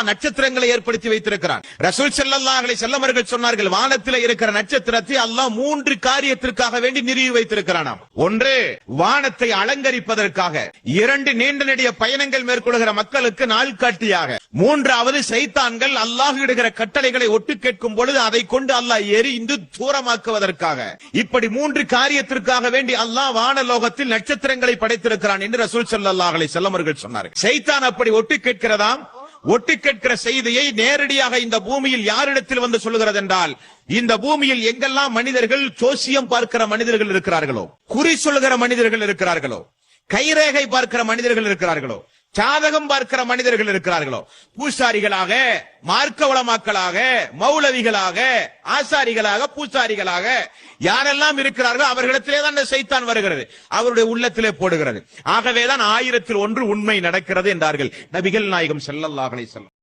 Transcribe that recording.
அல்லாஹ் நட்சத்திரங்களை ஏற்படுத்தி வைத்திருக்கிறான் ரசூல் செல்லல்லாஹலை செல்லமர்கள் சொன்னார்கள் வானத்தில் இருக்கிற நட்சத்திரத்தை அல்லாஹ் மூன்று காரியத்திற்காக வேண்டி நிறுவி வைத்திருக்கிறானாம். ஒன்று வானத்தை அலங்கரிப்பதற்காக. இரண்டு நீண்ட நெடிய பயணங்கள் மேற்கொள்கிற மக்களுக்கு நாள்காட்டியாக. மூன்றாவது சைத்தான்கள் அல்லாஹ் இடுகிற கட்டளைகளை ஒட்டு கேட்கும் பொழுது அதை கொண்டு அல்லாஹ் எரிந்து தூரமாக்குவதற்காக. இப்படி மூன்று காரியத்திற்காக வேண்டி அல்லாஹ் வானலோகத்தில் நட்சத்திரங்களை படைத்திருக்கிறான் என்று ரசூல் ஸல்லல்லாஹு செல்லமர்கள் சொன்னார் சைத்தான் அப்படி ஒட்டு கேட்கிறதாம்? ஒட்டு கேட்கிற செய்தியை நேரடியாக இந்த பூமியில் யாரிடத்தில் வந்து சொல்லுகிறது என்றால் இந்த பூமியில் எங்கெல்லாம் மனிதர்கள் ஜோசியம் பார்க்கிற மனிதர்கள் இருக்கிறார்களோ குறி சொல்லுகிற மனிதர்கள் இருக்கிறார்களோ கைரேகை பார்க்கிற மனிதர்கள் இருக்கிறார்களோ ஜாதகம் பார்க்கிற மனிதர்கள் இருக்கிறார்களோ? பூசாரிகளாக மார்க்க வளமாக்களாக மௌலவிகளாக ஆசாரிகளாக பூசாரிகளாக யாரெல்லாம் இருக்கிறார்களோ அவர்களிடத்திலே தான் இந்த சைத்தான் வருகிறது. அவருடைய உள்ளத்திலே போடுகிறது. ஆகவேதான் ஆயிரத்தில் ஒன்று உண்மை நடக்கிறது என்றார்கள் நபிகள் நாயகம் ஸல்லல்லாஹு செல்லும்